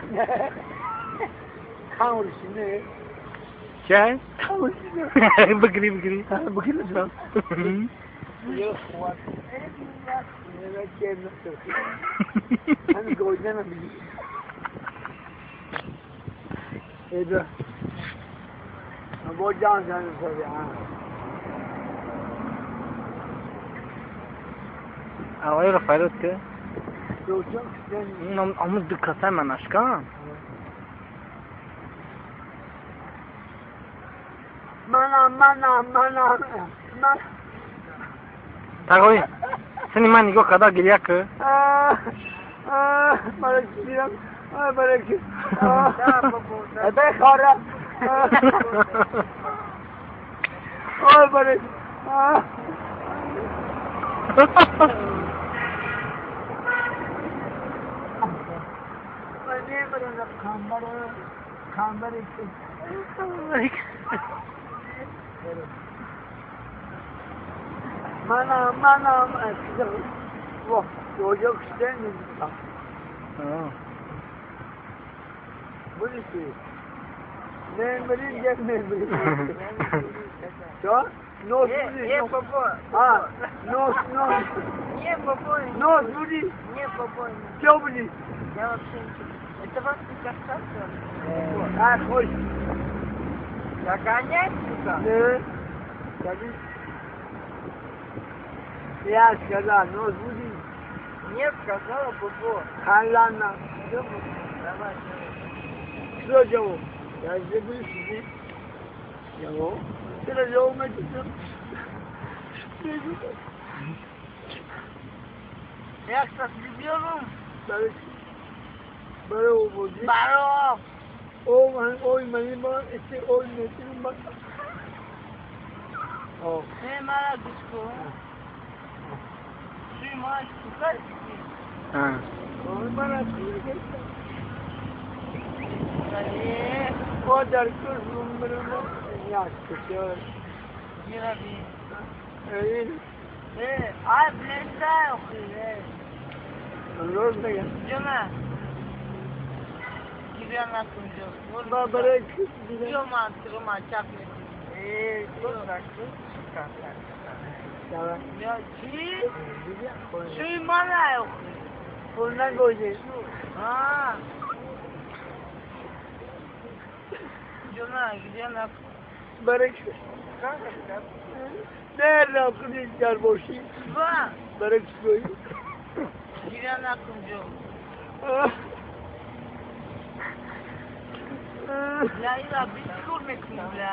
Kan vuruşu ne? Gel. Kan vuruşu ne? Bıkırı bıkırı. Ha, Bakın lütfen. Yok var. Evet gelmez. Hani golden mi? Ebe. Bocan sen söyle ha. Havayı Rafael ke. Yok çok sen. Nam amız dikkat hemen aşkım. Mana mana mana. Mana. Tagoy. Seni mani go kadar geliyor ki. Ah. Ah. Bana gidiyorum. Ah bana git. Ah. Ebe kara. Ah. Ah bana. Ah. Bana bana kambar. Kambar için. Mana mana kızım. Vah, çocuk işte mi? Bu ne şey? Memurun gel memurun. Що? Нос э, були. Не э, побой. А, нос, нос. Не побой. Нос були. Не побой. Все були. Я вообще ничего. Это вас не касается? Э, а, хоть. Загонять сюда? Да. Скажи. Я сказал, нос були. Не сказала Бубо. Халяна. Все, Давай, давай. Что делал? Я здесь. Делал. Şöyle yoluna gidiyorum. Ne yapsak gidiyorum. Böyle, böyle olmadı. Baro. Olmadı, olmadı, bana işte olmadı, bak. Oh. Ne merak ettim. Suyum aç, tutar. Ha. Onu bana suyum Hadi. O der yaklaşıyor. Yine bir. Öyle mi? Evet. Ay Blesta okuyor. Evet. Olur mu ya? Cuma. Gidiyorum ben kurucu. Burada bırak. Gidiyorum artırım açak mı? Eee. Çok dakika. Çıkartlar. Tamam. Ya ki. Şu bana yok. Bundan koyacağız. Ha. Cuma gidiyorum ben Börek. Nerede akıl ilgiler boşu? Var. Börek istiyor. Giren aklımcı olmuş. Ya ya biz kurmesin ya.